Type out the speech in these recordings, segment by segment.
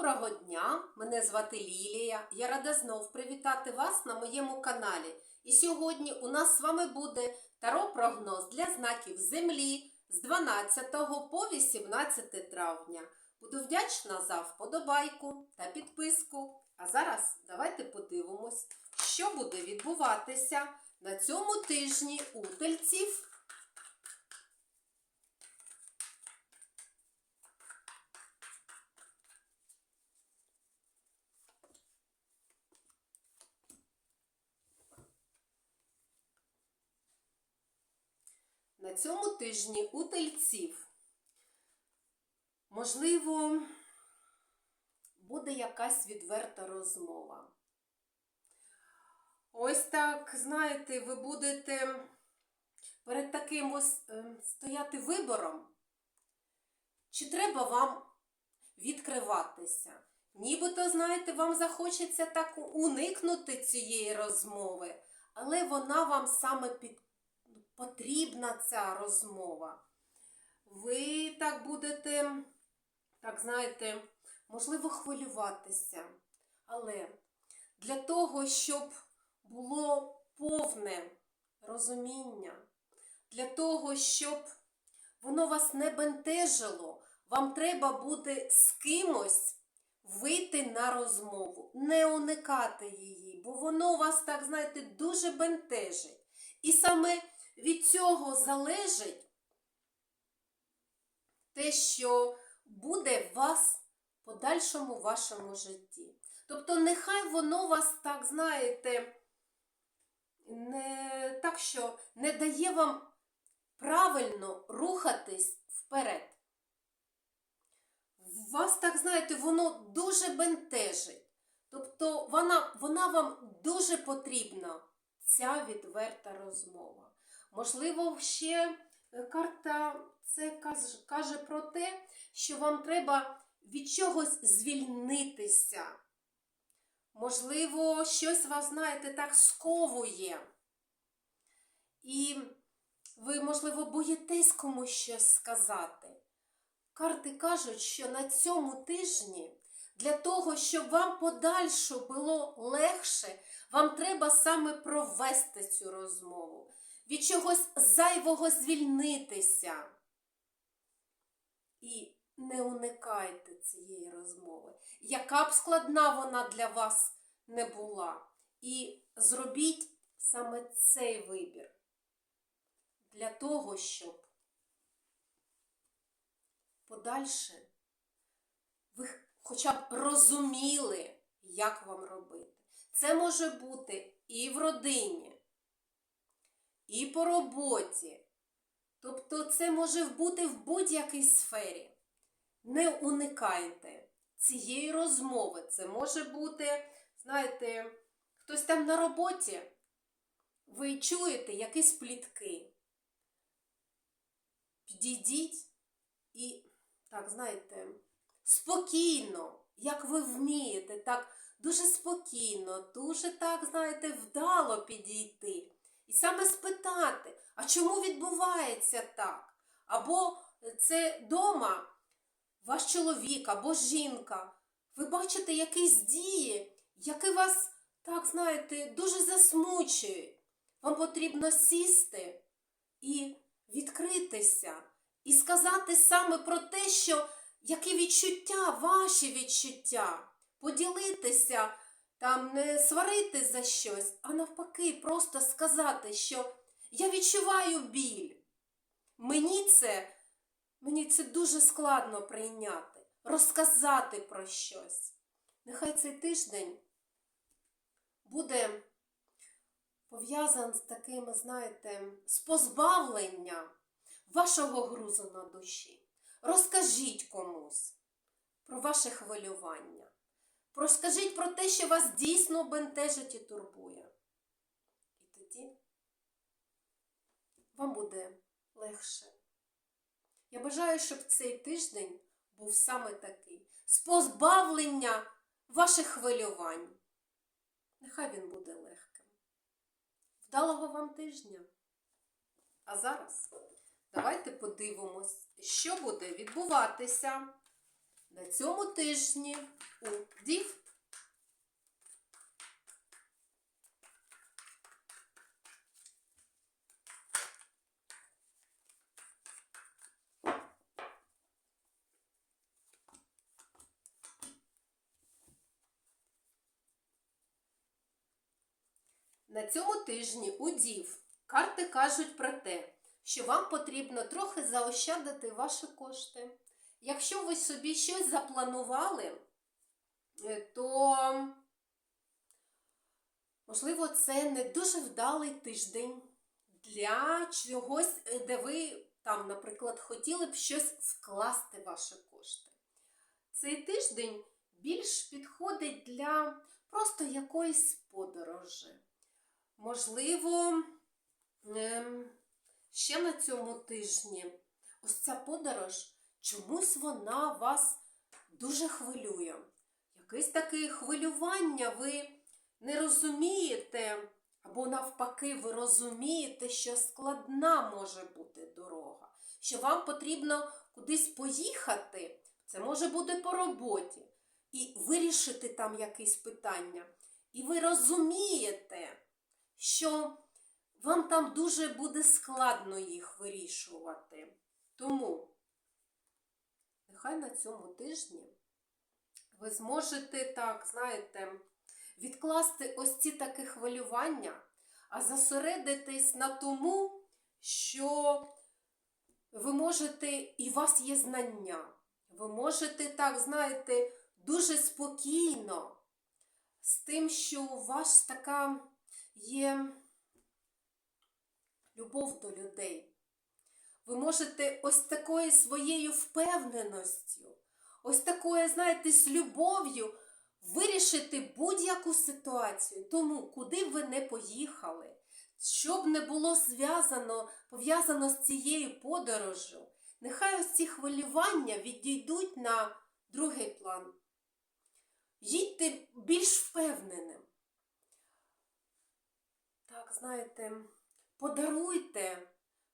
Доброго дня! Мене звати Лілія. Я рада знов привітати вас на моєму каналі. І сьогодні у нас з вами буде таро-прогноз для знаків Землі з 12 по 18 травня. Буду вдячна за вподобайку та підписку. А зараз давайте подивимось, що буде відбуватися на цьому тижні у тельців. На цьому тижні у тельців, можливо, буде якась відверта розмова. Ось так, знаєте, ви будете перед таким ось е, стояти вибором, чи треба вам відкриватися. Нібито, знаєте, вам захочеться так уникнути цієї розмови, але вона вам саме під потрібна ця розмова. Ви так будете, так знаєте, можливо, хвилюватися. Але для того, щоб було повне розуміння, для того, щоб воно вас не бентежило, вам треба буде з кимось вийти на розмову, не уникати її, бо воно вас, так знаєте, дуже бентежить. І саме від цього залежить те, що буде в вас в подальшому вашому житті. Тобто, нехай воно вас, так знаєте, не так, що не дає вам правильно рухатись вперед. Вас, так знаєте, воно дуже бентежить. Тобто вона, вона вам дуже потрібна, ця відверта розмова. Можливо, ще карта це каже, каже про те, що вам треба від чогось звільнитися. Можливо, щось вас, знаєте, так сковує. І ви, можливо, боїтесь комусь щось сказати. Карти кажуть, що на цьому тижні для того, щоб вам подальше було легше, вам треба саме провести цю розмову, від чогось зайвого звільнитися. І не уникайте цієї розмови, яка б складна вона для вас не була. І зробіть саме цей вибір для того, щоб подальше ви хоча б розуміли, як вам робити. Це може бути і в родині, і по роботі. Тобто це може бути в будь-якій сфері. Не уникайте цієї розмови. Це може бути, знаєте, хтось там на роботі, ви чуєте якісь плітки. Підійдіть і, так, знаєте, спокійно, як ви вмієте, так дуже спокійно, дуже так, знаєте, вдало підійти. І саме спитати, а чому відбувається так? Або це дома ваш чоловік або жінка. Ви бачите якісь дії, які вас, так знаєте, дуже засмучують. Вам потрібно сісти і відкритися, і сказати саме про те, що які відчуття, ваші відчуття, поділитися, там не сварити за щось, а навпаки, просто сказати, що я відчуваю біль. Мені це, мені це дуже складно прийняти, розказати про щось. Нехай цей тиждень буде пов'язаний з такими, знаєте, з позбавленням вашого грузу на душі. Розкажіть комусь про ваше хвилювання. Розкажіть про те, що вас дійсно бентежить і турбує. І тоді вам буде легше. Я бажаю, щоб цей тиждень був саме такий. З позбавлення ваших хвилювань. Нехай він буде легким. Вдалого вам тижня. А зараз давайте подивимось, що буде відбуватися На цьому тижні у дів На цьому тижні у дів карти кажуть про те, що вам потрібно трохи заощадити ваші кошти. Якщо ви собі щось запланували, е, то, можливо, це не дуже вдалий тиждень для чогось, е, де ви там, наприклад, хотіли б щось вкласти ваші кошти. Цей тиждень більш підходить для просто якоїсь подорожі. Можливо, ем, ще на цьому тижні ось ця подорож, чомусь вона вас дуже хвилює. Якесь таке хвилювання, ви не розумієте, або навпаки, ви розумієте, що складна може бути дорога, що вам потрібно кудись поїхати, це може бути по роботі, і вирішити там якесь питання. І ви розумієте, що вам там дуже буде складно їх вирішувати. Тому нехай на цьому тижні ви зможете так, знаєте, відкласти ось ці такі хвилювання, а зосередитись на тому, що ви можете, і у вас є знання. Ви можете, так, знаєте, дуже спокійно з тим, що у вас така є любов до людей. Ви можете ось такою своєю впевненістю, ось такою, знаєте, з любов'ю вирішити будь-яку ситуацію. Тому, куди б ви не поїхали, щоб не було зв'язано, пов'язано з цією подорожю, нехай ось ці хвилювання відійдуть на другий план. Їдьте більш впевненим. Так, знаєте, подаруйте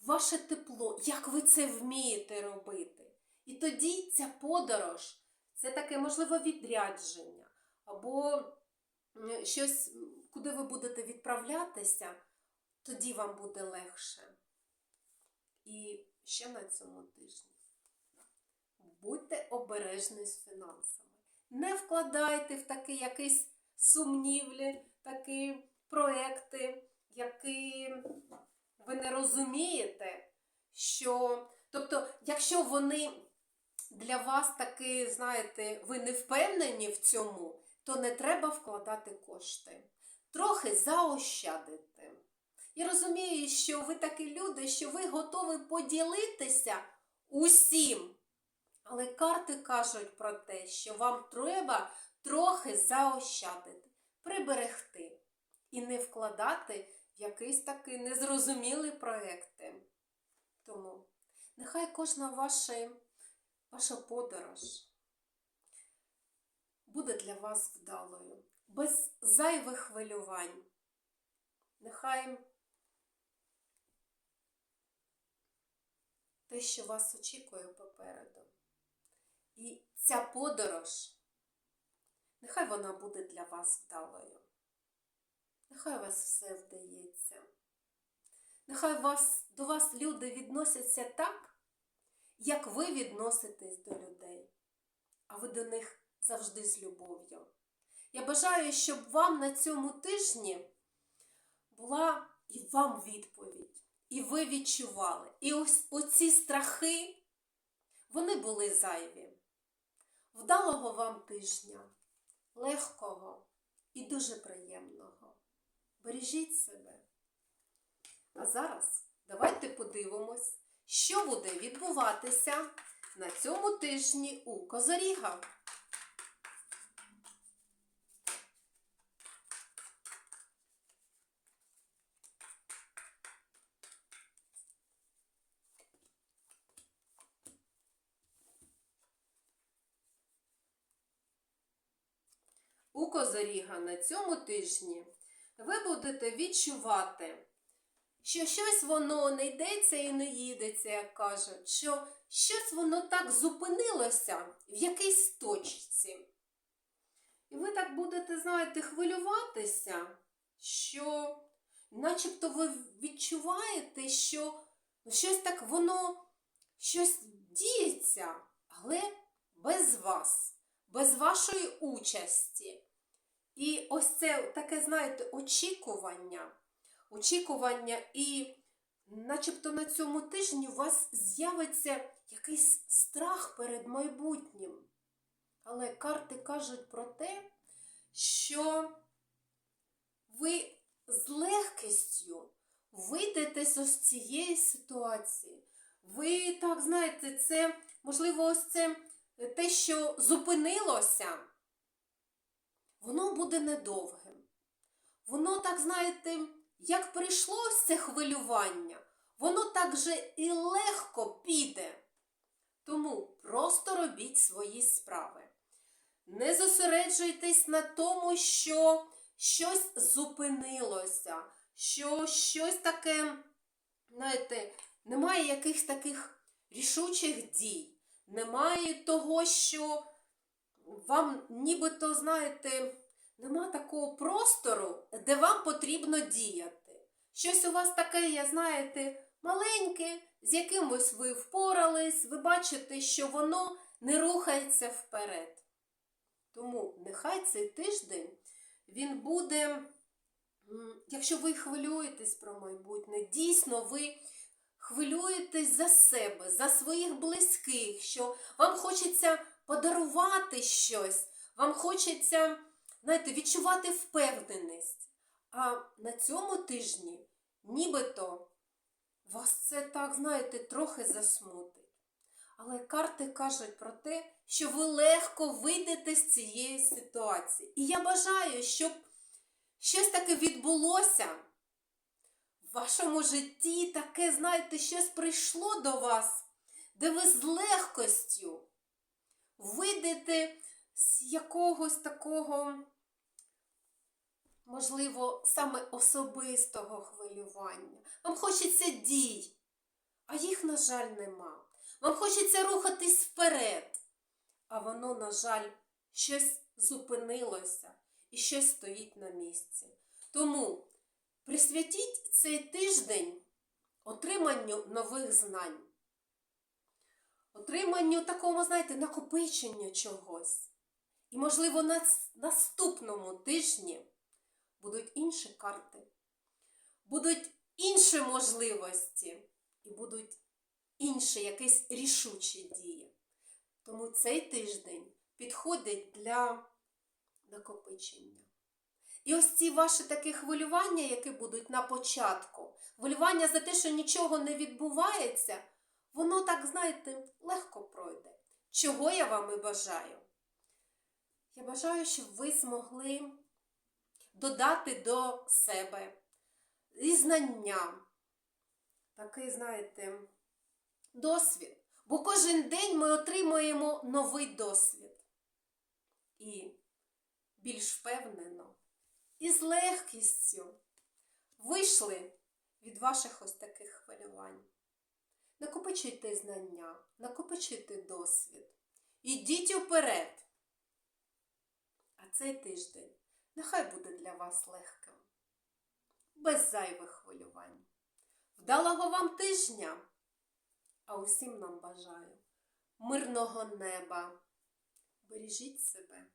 ваше тепло, як ви це вмієте робити. І тоді ця подорож це таке, можливо, відрядження, або щось, куди ви будете відправлятися, тоді вам буде легше. І ще на цьому тижні. Будьте обережні з фінансами. Не вкладайте в такі якісь сумнівлі, такі проекти, які ви не розумієте, що. Тобто, якщо вони для вас таки, знаєте, ви не впевнені в цьому, то не треба вкладати кошти. Трохи заощадити. Я розумію, що ви такі люди, що ви готові поділитися усім. Але карти кажуть про те, що вам треба трохи заощадити, приберегти і не вкладати в якісь такі незрозумілі проекти. Тому нехай кожна ваша, ваша подорож буде для вас вдалою, без зайвих хвилювань. Нехай те, що вас очікує попереду. І ця подорож, нехай вона буде для вас вдалою. Нехай у вас все вдається. Нехай вас, до вас люди відносяться так, як ви відноситесь до людей, а ви до них завжди з любов'ю. Я бажаю, щоб вам на цьому тижні була і вам відповідь, і ви відчували. І ось оці страхи, вони були зайві. Вдалого вам тижня, легкого і дуже приємного. Бережіть себе. А зараз давайте подивимось, що буде відбуватися на цьому тижні у Козоріга. У Козоріга на цьому тижні ви будете відчувати, що щось воно не йдеться і не їдеться, як кажуть, що щось воно так зупинилося в якійсь точці. І ви так будете, знаєте, хвилюватися, що начебто ви відчуваєте, що щось так воно щось діється, але без вас, без вашої участі. І ось це таке, знаєте, очікування, очікування, і начебто на цьому тижні у вас з'явиться якийсь страх перед майбутнім. Але карти кажуть про те, що ви з легкістю вийдете з ось цієї ситуації. Ви так знаєте, це, можливо, ось це те, що зупинилося, воно буде недовгим. Воно, так знаєте, як прийшло це хвилювання, воно так же і легко піде. Тому просто робіть свої справи. Не зосереджуйтесь на тому, що щось зупинилося, що щось таке, знаєте, немає якихось таких рішучих дій, немає того, що вам нібито, знаєте, нема такого простору, де вам потрібно діяти. Щось у вас таке, я знаєте, маленьке, з якимось ви впорались, ви бачите, що воно не рухається вперед. Тому нехай цей тиждень він буде, якщо ви хвилюєтесь про майбутнє, дійсно ви хвилюєтесь за себе, за своїх близьких, що вам хочеться подарувати щось, вам хочеться, знаєте, відчувати впевненість. А на цьому тижні нібито вас це так, знаєте, трохи засмутить. Але карти кажуть про те, що ви легко вийдете з цієї ситуації. І я бажаю, щоб щось таке відбулося в вашому житті, таке, знаєте, щось прийшло до вас, де ви з легкостю вийдете з якогось такого, можливо, саме особистого хвилювання. Вам хочеться дій, а їх, на жаль, нема. Вам хочеться рухатись вперед, а воно, на жаль, щось зупинилося і щось стоїть на місці. Тому присвятіть цей тиждень отриманню нових знань, отриманню такому, знаєте, накопиченню чогось. І, можливо, на наступному тижні будуть інші карти, будуть інші можливості і будуть інші якісь рішучі дії. Тому цей тиждень підходить для накопичення. І ось ці ваші такі хвилювання, які будуть на початку, хвилювання за те, що нічого не відбувається, воно так, знаєте, легко пройде. Чого я вам і бажаю? Я бажаю, щоб ви змогли додати до себе і знання, такий, знаєте, досвід. Бо кожен день ми отримуємо новий досвід. І більш впевнено, і з легкістю вийшли від ваших ось таких хвилювань. Накопичуйте знання, накопичуйте досвід. Ідіть уперед. А цей тиждень нехай буде для вас легким, без зайвих хвилювань. Вдалого вам тижня! А усім нам бажаю мирного неба. Бережіть себе.